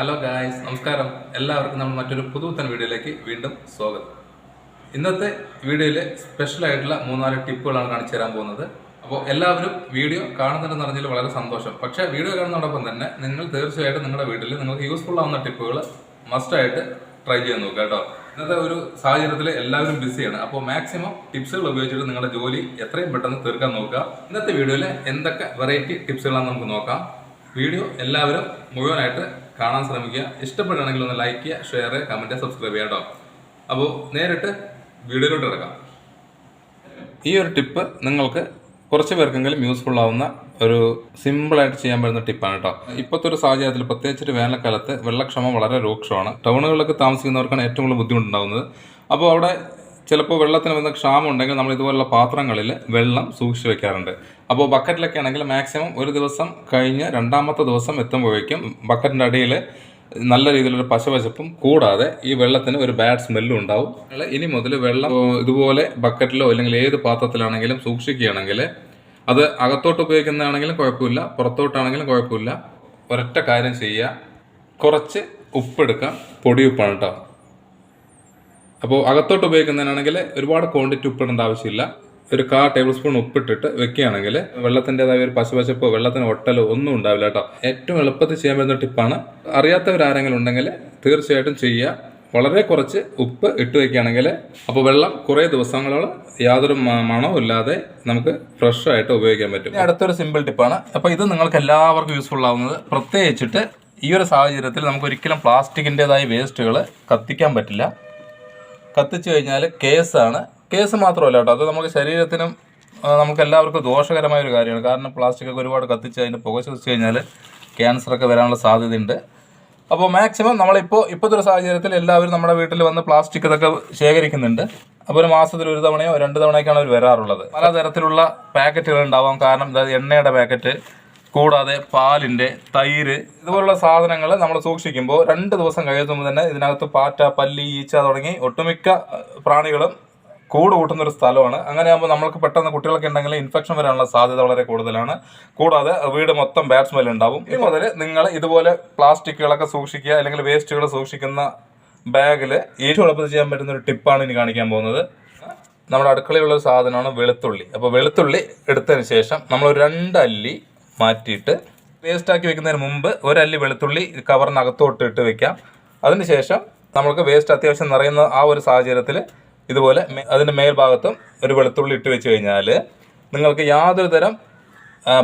Hello guys നമസ്കാരം. എല്ലാവർക്കും നമ്മൾ മറ്റൊരു പുതുത്തൻ വീഡിയോയിലേക്ക് വീണ്ടും സ്വാഗതം. ഇന്നത്തെ വീഡിയോയിലെ സ്പെഷ്യൽ ആയിട്ടുള്ള മൂന്നാൽ ടിപ്പുകളാണ് കാണിച്ചു തരാൻ പോകുന്നത്. അപ്പോൾ എല്ലാവരും വീഡിയോ കാണുന്നുണ്ടെന്ന് അറിഞ്ഞതിൽ വളരെ സന്തോഷം. പക്ഷേ വീഡിയോ കാണുന്നതോടൊപ്പം തന്നെ നിങ്ങൾ തീർച്ചയായിട്ടും നിങ്ങളുടെ വീട്ടിൽ നിങ്ങൾക്ക് യൂസ്ഫുൾ ആവുന്ന ടിപ്പുകൾ മസ്റ്റായിട്ട് ട്രൈ ചെയ്ത് നോക്കുക കേട്ടോ. ഇന്നത്തെ ഒരു സാഹചര്യത്തിൽ എല്ലാവരും ബിസിയാണ് അപ്പോൾ മാക്സിമം ടിപ്സുകൾ ഉപയോഗിച്ചിട്ട് നിങ്ങളുടെ ജോലി എത്രയും പെട്ടെന്ന് തീർക്കാൻ നോക്കുക. ഇന്നത്തെ വീഡിയോയിൽ എന്തൊക്കെ വെറൈറ്റി ടിപ്സുകളാണെന്ന് നമുക്ക് നോക്കാം. വീഡിയോ എല്ലാവരും മുഴുവനായിട്ട് കാണാൻ ശ്രമിക്കുക. ഇഷ്ടപ്പെടുകയാണെങ്കിൽ ഒന്ന് ലൈക്ക് ചെയ്യുക ഷെയർ ചെയ്യുക കമന്റ് സബ്സ്ക്രൈബ് ചെയ്യുക കേട്ടോ. അപ്പോൾ നേരിട്ട് വീഡിയോയിലോട്ട് ഇറക്കാം ഈ ഒരു ടിപ്പ് നിങ്ങൾക്ക് കുറച്ച് പേർക്കെങ്കിലും യൂസ്ഫുൾ ആവുന്ന ഒരു സിമ്പിളായിട്ട് ചെയ്യാൻ പറ്റുന്ന ടിപ്പാണ് കേട്ടോ. ഇപ്പോഴത്തെ ഒരു സാഹചര്യത്തിൽ പ്രത്യേകിച്ച് വേനൽക്കാലത്ത് വെള്ളക്ഷമം വളരെ രൂക്ഷമാണ്. ടൗണുകളിലൊക്കെ താമസിക്കുന്നവർക്കാണ് ഏറ്റവും കൂടുതൽ ബുദ്ധിമുട്ടുണ്ടാകുന്നത് അപ്പോൾ അവിടെ ചിലപ്പോൾ വെള്ളത്തിന് വന്ന ക്ഷാമം ഉണ്ടെങ്കിൽ നമ്മൾ ഇതുപോലുള്ള പാത്രങ്ങളിൽ വെള്ളം സൂക്ഷിച്ച് വെക്കാറുണ്ട്. അപ്പോൾ ബക്കറ്റിലൊക്കെ ആണെങ്കിൽ മാക്സിമം ഒരു ദിവസം കഴിഞ്ഞ് രണ്ടാമത്തെ ദിവസം എത്തുമ്പോഴേക്കും ബക്കറ്റിന്റെ അടിയിൽ നല്ല രീതിയിലൊരു പശവശപ്പും കൂടാതെ ഈ വെള്ളത്തിന് ഒരു ബാഡ് സ്മെല്ലും ഉണ്ടാവും. ഇനി മുതൽ വെള്ളം ഇതുപോലെ ബക്കറ്റിലോ അല്ലെങ്കിൽ ഏത് പാത്രത്തിലാണെങ്കിലും സൂക്ഷിക്കുകയാണെങ്കിൽ അത് അകത്തോട്ട് ഉപയോഗിക്കുന്നതാണെങ്കിലും കുഴപ്പമില്ല പുറത്തോട്ടാണെങ്കിലും കുഴപ്പമില്ല. ഒരൊറ്റ കാര്യം ചെയ്യുക കുറച്ച് ഉപ്പെടുക്കാം പൊടിയുപ്പാണ് കേട്ടോ. അപ്പോൾ അകത്തോട്ട് ഉപയോഗിക്കുന്നതിനാണെങ്കിൽ ഒരുപാട് ക്വാണ്ടിറ്റി ഉപ്പിടേണ്ട ആവശ്യമില്ല. ഒരു കാ ടേബിൾ സ്പൂൺ ഉപ്പിട്ടിട്ട് വെക്കുകയാണെങ്കിൽ വെള്ളത്തിന്റെതായ ഒരു പശുപശപ്പോ വെള്ളത്തിന് ഒട്ടലോ ഒന്നും ഉണ്ടാവില്ല കേട്ടോ. ഏറ്റവും എളുപ്പത്തിൽ ചെയ്യാൻ പറ്റുന്ന ടിപ്പാണ്. അറിയാത്തവരാരെങ്കിലും ഉണ്ടെങ്കിൽ തീർച്ചയായിട്ടും ചെയ്യുക. വളരെ കുറച്ച് ഉപ്പ് ഇട്ട് വെക്കുകയാണെങ്കിൽ അപ്പോൾ വെള്ളം കുറേ ദിവസങ്ങളോളം യാതൊരു മണവും ഇല്ലാതെ നമുക്ക് ഫ്രഷ് ആയിട്ട് ഉപയോഗിക്കാൻ പറ്റും. അടുത്തൊരു സിമ്പിൾ ടിപ്പാണ് അപ്പോൾ ഇത് നിങ്ങൾക്ക് എല്ലാവർക്കും യൂസ്ഫുൾ ആവുന്നത് പ്രത്യേകിച്ചിട്ട് ഈ ഒരു സാഹചര്യത്തിൽ നമുക്ക് ഒരിക്കലും പ്ലാസ്റ്റിക്കിന്റെതായ വേസ്റ്റുകൾ കത്തിക്കാൻ പറ്റില്ല. കത്തിച്ചു കഴിഞ്ഞാൽ കേസാണ് കേസ് മാത്രമല്ല കേട്ടോ. അത് നമുക്ക് ശരീരത്തിനും നമുക്ക് എല്ലാവർക്കും ദോഷകരമായ ഒരു കാര്യമാണ്. കാരണം പ്ലാസ്റ്റിക് ഒക്കെ ഒരുപാട് കത്തിച്ച് അതിന്റെ പുക ശ്വസിച്ച് കഴിഞ്ഞാൽ ക്യാൻസറൊക്കെ വരാനുള്ള സാധ്യതയുണ്ട്. അപ്പോൾ മാക്സിമം നമ്മളിപ്പോൾ ഇപ്പോഴത്തെ ഒരു സാഹചര്യത്തിൽ എല്ലാവരും നമ്മുടെ വീട്ടിൽ വന്ന് പ്ലാസ്റ്റിക് ഇതൊക്കെ ശേഖരിക്കുന്നുണ്ട്. അപ്പോൾ ഒരു മാസത്തിൽ ഒരു തവണയോ രണ്ട് തവണയൊക്കെയാണ് അവർ വരാറുള്ളത്. പലതരത്തിലുള്ള പാക്കറ്റുകൾ ഉണ്ടാവാം. കാരണം അതായത് എണ്ണയുടെ പാക്കറ്റ് കൂടാതെ പാലിന്റെ തൈര് ഇതുപോലുള്ള സാധനങ്ങൾ നമ്മൾ സൂക്ഷിക്കുമ്പോൾ രണ്ട് ദിവസം കഴിയുമ്പോൾ തന്നെ ഇതിനകത്ത് പാറ്റ പല്ലി ഈച്ച തുടങ്ങി ഒട്ടുമിക്ക പ്രാണികളും കൂട് കൂട്ടുന്ന ഒരു സ്ഥലമാണ്. അങ്ങനെ ആകുമ്പോൾ നമ്മൾക്ക് പെട്ടെന്ന് കുട്ടികളൊക്കെ ഉണ്ടെങ്കിൽ ഇൻഫെക്ഷൻ വരാനുള്ള സാധ്യത വളരെ കൂടുതലാണ്. കൂടാതെ വീട് മൊത്തം ബാഡ് സ്മെൽ ഉണ്ടാവും. ഇനി മുതൽ നിങ്ങൾ ഇതുപോലെ പ്ലാസ്റ്റിക്കുകളൊക്കെ സൂക്ഷിക്കുക അല്ലെങ്കിൽ വേസ്റ്റുകൾ സൂക്ഷിക്കുന്ന ബാഗിൽ ഏറ്റവും എളുപ്പത്തിൽ ചെയ്യാൻ പറ്റുന്ന ഒരു ടിപ്പാണ് ഇനി കാണിക്കാൻ പോകുന്നത്. നമ്മുടെ അടുക്കളയിലുള്ള ഒരു സാധനമാണ് വെളുത്തുള്ളി. അപ്പോൾ വെളുത്തുള്ളി എടുത്തതിന് ശേഷം നമ്മൾ ഒരു രണ്ട് അല്ലി മാറ്റിയിട്ട് വേസ്റ്റാക്കി വെക്കുന്നതിന് മുമ്പ് ഒരല്ലി വെളുത്തുള്ളി കവറിനകത്തോട്ട് ഇട്ട് വെക്കാം. അതിനുശേഷം നമ്മൾക്ക് വേസ്റ്റ് അത്യാവശ്യം നിറയുന്ന ആ ഒരു സാഹചര്യത്തിൽ ഇതുപോലെ അതിന്റെ മേൽഭാഗത്തും ഒരു വെളുത്തുള്ളി ഇട്ട് വെച്ച് കഴിഞ്ഞാൽ നിങ്ങൾക്ക് യാതൊരു തരം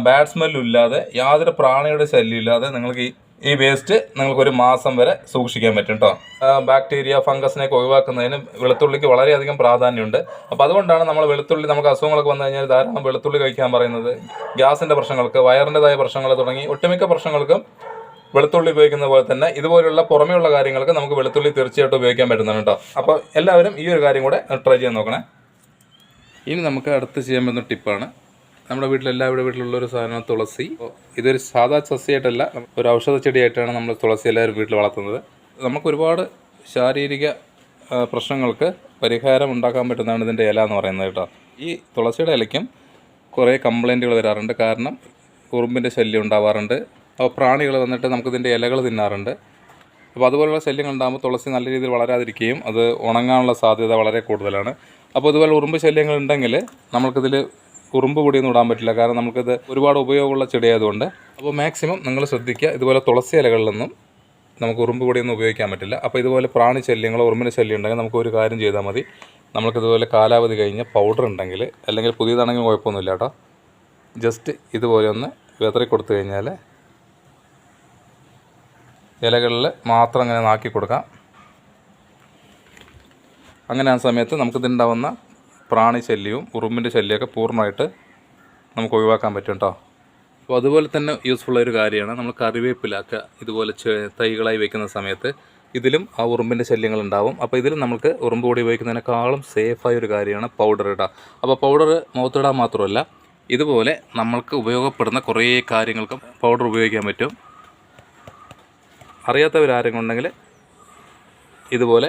ബാഡ് സ്മെല്ലും ഇല്ലാതെ യാതൊരു പ്രാണിയുടെ ശല്യം ഇല്ലാതെ നിങ്ങൾക്ക് ഈ വേസ്റ്റ് നിങ്ങൾക്ക് ഒരു മാസം വരെ സൂക്ഷിക്കാൻ പറ്റും കേട്ടോ ബാക്ടീരിയ ഫംഗസിനെയൊക്കെ ഒഴിവാക്കുന്നതിന് വെളുത്തുള്ളിക്ക് വളരെയധികം പ്രാധാന്യമുണ്ട്. അപ്പോൾ അതുകൊണ്ടാണ് നമ്മൾ വെളുത്തുള്ളി നമുക്ക് അസുഖങ്ങളൊക്കെ വന്നു കഴിഞ്ഞാൽ ധാരാളം വെളുത്തുള്ളി കഴിക്കാൻ പറയുന്നത്. ഗ്യാസിന്റെ പ്രശ്നങ്ങൾക്ക് വയറിന്റെതായ പ്രശ്നങ്ങൾ തുടങ്ങി ഒട്ടുമിക്ക പ്രശ്നങ്ങൾക്കും വെളുത്തുള്ളി ഉപയോഗിക്കുന്ന പോലെ തന്നെ ഇതുപോലുള്ള പുറമെയുള്ള കാര്യങ്ങൾക്ക് നമുക്ക് വെളുത്തുള്ളി തീർച്ചയായിട്ടും ഉപയോഗിക്കാൻ പറ്റുന്നതാണ് കേട്ടോ. അപ്പോൾ എല്ലാവരും ഈ ഒരു കാര്യം കൂടെ ട്രൈ ചെയ്യാൻ നോക്കണേ. ഇനി നമുക്ക് അടുത്ത് ചെയ്യാൻ പറ്റുന്ന ടിപ്പാണ് നമ്മുടെ വീട്ടിൽ എല്ലാവരുടെ വീട്ടിലുള്ള ഒരു സാധനമാണ് തുളസി. ഇതൊരു സാധാ സസ്യമായിട്ടല്ല ഒരു ഔഷധ ചെടിയായിട്ടാണ് നമ്മൾ തുളസി എല്ലാവരും വീട്ടിൽ വളർത്തുന്നത്. നമുക്ക് ഒരുപാട് ശാരീരിക പ്രശ്നങ്ങൾക്ക് പരിഹാരം ഉണ്ടാക്കാൻ പറ്റുന്നതാണ് ഇതിന്റെ ഇല എന്ന് പറയുന്നത് കേട്ടോ. ഈ തുളസിയുടെ ഇലയ്ക്കും കുറേ കംപ്ലൈന്റുകൾ വരാറുണ്ട്. കാരണം ഉറുമ്പിന്റെ ശല്യം ഉണ്ടാവാറുണ്ട്. പ്രാണികൾ വന്നിട്ട് നമുക്കിതിന്റെ ഇലകൾ തിന്നാറുണ്ട്. അപ്പോൾ അതുപോലുള്ള ശല്യങ്ങൾ ഉണ്ടാകുമ്പോൾ തുളസി നല്ല രീതിയിൽ വളരാതിരിക്കുകയും അത് ഉണങ്ങാനുള്ള സാധ്യത വളരെ കൂടുതലാണ്. അപ്പോൾ ഇതുപോലെ ഉറുമ്പ് ശല്യങ്ങൾ ഉണ്ടെങ്കിൽ നമുക്കിതിൽ ഉറുമ്പ് പൊടിയൊന്നും ഇടാൻ പറ്റില്ല. കാരണം നമുക്കിത് ഒരുപാട് ഉപയോഗമുള്ള ചെടിയായതുകൊണ്ട്. അപ്പോൾ മാക്സിമം നിങ്ങൾ ശ്രദ്ധിക്കുക ഇതുപോലെ തുളസി ഇലകളിലൊന്നും നമുക്ക് ഉറുമ്പ് പൊടിയൊന്നും ഉപയോഗിക്കാൻ പറ്റില്ല. അപ്പോൾ ഇതുപോലെ പ്രാണി ശല്യങ്ങളോ ഉറുമ്പിന്റെ ശല്യം ഉണ്ടെങ്കിൽ നമുക്ക് ഒരു കാര്യം ചെയ്താൽ മതി. നമുക്കിതുപോലെ കാലാവധി കഴിഞ്ഞ പൗഡർ ഉണ്ടെങ്കിൽ അല്ലെങ്കിൽ പുതിയതാണെങ്കിൽ കുഴപ്പമൊന്നുമില്ല കേട്ടോ. ജസ്റ്റ് ഇതുപോലെ ഒന്ന് വിതറി കൊടുത്തു കഴിഞ്ഞാൽ ഇലകളിൽ മാത്രം അങ്ങനെ നാക്കി കൊടുക്കാം. അങ്ങനെ ആ സമയത്ത് നമുക്കിതുണ്ടാവുന്ന പ്രാണി ശല്യവും ഉറുമ്പിന്റെ ശല്യമൊക്കെ പൂർണമായിട്ട് നമുക്ക് ഒഴിവാക്കാൻ പറ്റും കേട്ടോ അപ്പോൾ അതുപോലെ തന്നെ യൂസ്ഫുൾ ഒരു കാര്യമാണ് നമ്മൾ കറിവേപ്പിലാക്കുക ഇതുപോലെ തൈകളായി വയ്ക്കുന്ന സമയത്ത് ഇതിലും ആ ഉറുമ്പിന്റെ ശല്യങ്ങൾ ഉണ്ടാവും. അപ്പോൾ ഇതിലും നമുക്ക് ഉറുമ്പ് പൊടി ഉപയോഗിക്കുന്നതിനേക്കാളും സേഫായ ഒരു കാര്യമാണ് പൗഡർ ഇടുക അപ്പോൾ പൗഡർ മുഖത്തിടാൻ മാത്രമല്ല ഇതുപോലെ നമ്മൾക്ക് ഉപയോഗപ്പെടുന്ന കുറേ കാര്യങ്ങൾക്കും പൗഡർ ഉപയോഗിക്കാൻ പറ്റും. അറിയാത്തവരാരെങ്കിലും ഇതുപോലെ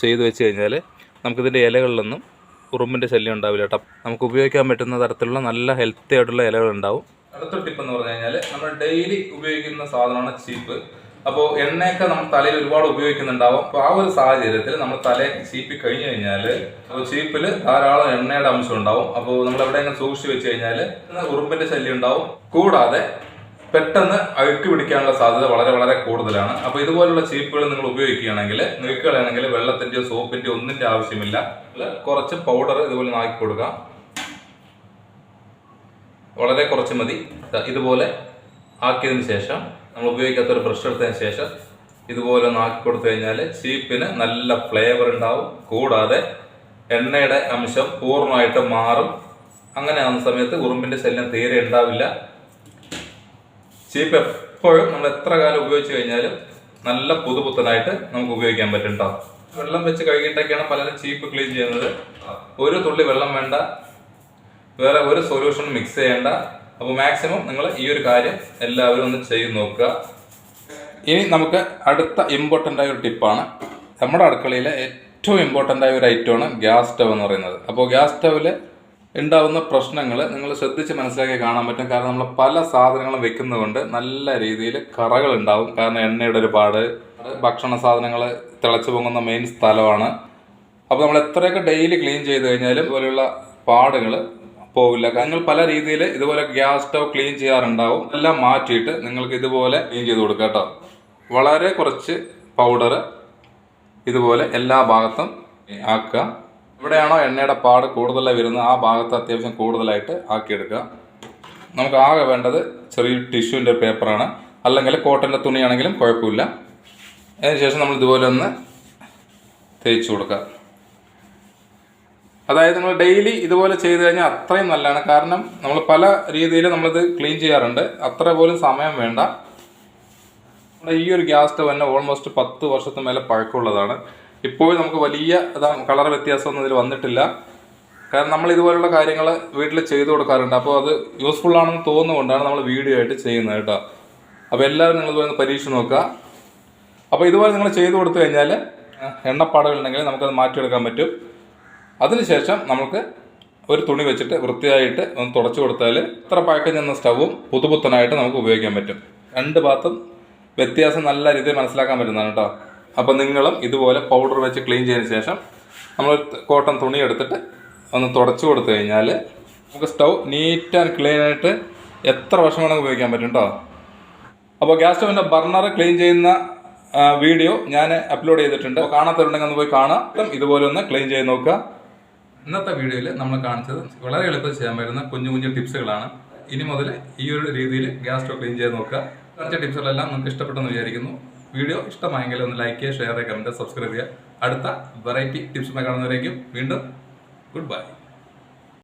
ചെയ്തു വെച്ച് കഴിഞ്ഞാൽ നമുക്കിതിന്റെ ഇലകളിലൊന്നും ഉറുമ്പിന്റെ ശല്യം ഉണ്ടാവില്ല കേട്ടോ. നമുക്ക് ഉപയോഗിക്കാൻ പറ്റുന്ന തരത്തിലുള്ള നല്ല ഹെൽത്തി ആയിട്ടുള്ള ഇലകളുണ്ടാവും അടുത്ത ടിപ്പ് എന്ന് പറഞ്ഞു കഴിഞ്ഞാൽ നമ്മൾ ഡെയിലി ഉപയോഗിക്കുന്ന സാധനമാണ് ചീപ്പ്. അപ്പോൾ എണ്ണയൊക്കെ നമ്മൾ തലയിൽ ഒരുപാട് ഉപയോഗിക്കുന്നുണ്ടാവും. അപ്പോൾ ആ ഒരു സാഹചര്യത്തിൽ നമ്മൾ തലയിൽ ചീപ്പി കഴിഞ്ഞു കഴിഞ്ഞാൽ അപ്പോൾ ചീപ്പിൽ ധാരാളം എണ്ണയുടെ അംശം ഉണ്ടാവും. അപ്പോൾ നമ്മൾ എവിടെയെങ്കിലും സൂക്ഷിച്ച് വെച്ച് കഴിഞ്ഞാൽ ഉറുമ്പിന്റെ ശല്യം ഉണ്ടാവും. കൂടാതെ പെട്ടെന്ന് അഴുക്ക് പിടിക്കാനുള്ള സാധ്യത വളരെ വളരെ കൂടുതലാണ്. അപ്പോൾ ഇതുപോലുള്ള ചീപ്പുകൾ നിങ്ങൾ ഉപയോഗിക്കുകയാണെങ്കിൽ നിൽക്കുകയാണെങ്കിൽ വെള്ളത്തിന്റെയോ സോപ്പിന്റെയോ ഒന്നിന്റെ ആവശ്യമില്ല. കുറച്ച് പൗഡർ ഇതുപോലെ നാക്കി കൊടുക്കാം. വളരെ കുറച്ച് മതി. ഇതുപോലെ ആക്കിയതിന് ശേഷം നമ്മൾ ഉപയോഗിക്കാത്ത ഒരു ബ്രഷ് എടുത്തതിന് ശേഷം ഇതുപോലെ ഒന്ന് ആക്കി കൊടുത്തു കഴിഞ്ഞാൽ ചീപ്പിന് നല്ല ഫ്ലേവർ ഉണ്ടാവും. കൂടാതെ എണ്ണയുടെ അംശം പൂർണമായിട്ട് മാറും. അങ്ങനെ ആവുന്ന സമയത്ത് ഉറുമ്പിന്റെ ശല്യം തീരെ ഉണ്ടാവില്ല. ചീപ്പ് എപ്പോഴും നമ്മൾ എത്ര കാലം ഉപയോഗിച്ച് കഴിഞ്ഞാലും നല്ല പുതുപുത്തനായിട്ട് നമുക്ക് ഉപയോഗിക്കാൻ പറ്റും കേട്ടോ വെള്ളം വെച്ച് കഴുകിയിട്ടൊക്കെയാണ് പലരും ചീപ്പ് ക്ലീൻ ചെയ്യുന്നത്. ഒരു തുള്ളി വെള്ളം വേണ്ട. വേറെ ഒരു സൊല്യൂഷൻ മിക്സ് ചെയ്യേണ്ട. അപ്പോൾ മാക്സിമം നിങ്ങൾ ഈ ഒരു കാര്യം എല്ലാവരും ഒന്ന് ചെയ്ത് നോക്കുക. ഇനി നമുക്ക് അടുത്ത ഇമ്പോർട്ടന്റ് ആയ ഒരു ടിപ്പാണ് നമ്മുടെ അടുക്കളയിലെ ഏറ്റവും ഇമ്പോർട്ടന്റ് ആയ ഒരു ഐറ്റമാണ് ഗ്യാസ് സ്റ്റവ് എന്ന് പറയുന്നത്. അപ്പോൾ ഗ്യാസ് സ്റ്റവിൽ ഉണ്ടാവുന്ന പ്രശ്നങ്ങൾ നിങ്ങൾ ശ്രദ്ധിച്ച് മനസ്സിലാക്കി കാണാൻ പറ്റും. കാരണം നമ്മൾ പല സാധനങ്ങളും വെക്കുന്നതുകൊണ്ട് നല്ല രീതിയിൽ കറകൾ ഉണ്ടാവും കാരണം എണ്ണയുടെ ഒരുപാട് ഭക്ഷണ സാധനങ്ങൾ തിളച്ചു പൊങ്ങുന്ന മെയിൻ സ്ഥലമാണ്. അപ്പോൾ നമ്മൾ എത്രയൊക്കെ ഡെയിലി ക്ലീൻ ചെയ്ത് കഴിഞ്ഞാലും ഇതുപോലെയുള്ള പാടുകൾ പോവില്ല. നിങ്ങൾ പല രീതിയിൽ ഇതുപോലെ ഗ്യാസ് സ്റ്റവ് ക്ലീൻ ചെയ്യാറുണ്ടാവും. എല്ലാം മാറ്റിയിട്ട് നിങ്ങൾക്ക് ഇതുപോലെ ക്ലീൻ ചെയ്ത് കൊടുക്കുക കേട്ടോ. വളരെ കുറച്ച് പൗഡർ ഇതുപോലെ എല്ലാ ഭാഗത്തും ആക്കുക. എവിടെയാണോ എണ്ണയുടെ പാട് കൂടുതലായി വരുന്നത്? ആ ഭാഗത്ത് അത്യാവശ്യം കൂടുതലായിട്ട് ആക്കിയെടുക്കുക. നമുക്ക് ആകെ വേണ്ടത് ചെറിയ ടിഷ്യൂവിന്റെ പേപ്പറാണ്. അല്ലെങ്കിൽ കോട്ടന്റെ തുണിയാണെങ്കിലും കുഴപ്പമില്ല. അതിനുശേഷം നമ്മൾ ഇതുപോലെ ഒന്ന് തേച്ച് കൊടുക്കുക. അതായത് നമ്മൾ ഡെയിലി ഇതുപോലെ ചെയ്ത് കഴിഞ്ഞാൽ അത്രയും നല്ലതാണ്. കാരണം നമ്മൾ പല രീതിയിൽ നമ്മളിത് ക്ലീൻ ചെയ്യാറുണ്ട്. അത്ര പോലും സമയം വേണ്ട. നമ്മുടെ ഈ ഒരു ഗ്യാസ് സ്റ്റവ് തന്നെ ഓൾമോസ്റ്റ് പത്ത് വർഷത്തിന് മേലെ പഴക്കമുള്ളതാണ്. ഇപ്പോഴും നമുക്ക് വലിയ കളർ വ്യത്യാസമൊന്നും ഇതിൽ വന്നിട്ടില്ല. കാരണം നമ്മൾ ഇതുപോലുള്ള കാര്യങ്ങൾ വീട്ടിൽ ചെയ്തു കൊടുക്കാറുണ്ട്. അപ്പോൾ അത് യൂസ്ഫുൾ ആണെന്ന് തോന്നുകൊണ്ടാണ് നമ്മൾ വീഡിയോ ആയിട്ട് ചെയ്യുന്നത് കേട്ടോ. അപ്പോൾ എല്ലാവരും നിങ്ങൾ ഇതുപോലെ പരീക്ഷ നോക്കുക. അപ്പോൾ ഇതുപോലെ നിങ്ങൾ ചെയ്തു കൊടുത്തു കഴിഞ്ഞാൽ എണ്ണപ്പാടുകളുണ്ടെങ്കിൽ നമുക്കത് മാറ്റിയെടുക്കാൻ പറ്റും. അതിനുശേഷം നമുക്ക് ഒരു തുണി വെച്ചിട്ട് വൃത്തിയായിട്ട് ഒന്ന് തുടച്ചു കൊടുത്താൽ ഇത്ര പാക്കേജ് ചെന്ന സ്റ്റവും പുതുപുത്തനായിട്ട് നമുക്ക് ഉപയോഗിക്കാൻ പറ്റും. രണ്ട് ഭാഗത്തും വ്യത്യാസം നല്ല രീതിയിൽ മനസ്സിലാക്കാൻ പറ്റുന്നതാണ് കേട്ടോ. അപ്പോൾ നിങ്ങളും ഇതുപോലെ പൗഡർ വെച്ച് ക്ലീൻ ചെയ്തതിന് ശേഷം നമ്മൾ കോട്ടൺ തുണി എടുത്തിട്ട് ഒന്ന് തുടച്ചു കൊടുത്തു കഴിഞ്ഞാൽ നമുക്ക് സ്റ്റൗ നീറ്റ് ആൻഡ് ക്ലീൻ ആയിട്ട് എത്ര വർഷം വേണമെങ്കിൽ ഉപയോഗിക്കാൻ പറ്റും കേട്ടോ അപ്പോൾ ഗ്യാസ് സ്റ്റവിന്റെ ബർണർ ക്ലീൻ ചെയ്യുന്ന വീഡിയോ ഞാൻ അപ്ലോഡ് ചെയ്തിട്ടുണ്ട്. കാണാത്തവരുണ്ടെങ്കിൽ ഒന്ന് പോയി കാണാം. ഇതുപോലെ ഒന്ന് ക്ലീൻ ചെയ്ത് നോക്കുക. ഇന്നത്തെ വീഡിയോയിൽ നമ്മൾ കാണിച്ചത് വളരെ എളുപ്പത്തിൽ ചെയ്യാൻ പറ്റുന്ന കുഞ്ഞു കുഞ്ഞു ടിപ്സുകളാണ്. ഇനി മുതൽ ഈ ഒരു രീതിയിൽ ഗ്യാസ് സ്റ്റവ് ക്ലീൻ ചെയ്ത് നോക്കുക. കാണിച്ച ടിപ്സുകളെല്ലാം നിങ്ങൾക്ക് ഇഷ്ടപ്പെട്ടെന്ന് വിചാരിക്കുന്നു. വീഡിയോ ഇഷ്ടമായെങ്കിൽ ഒന്ന് ലൈക്ക് ചെയ്യുക ഷെയർ ചെയ്യുക കമന്റ് സബ്സ്ക്രൈബ് ചെയ്യുക. അടുത്ത വെറൈറ്റി ടിപ്സുമായി കാണുന്നവരേക്കും വീണ്ടും ഗുഡ് ബൈ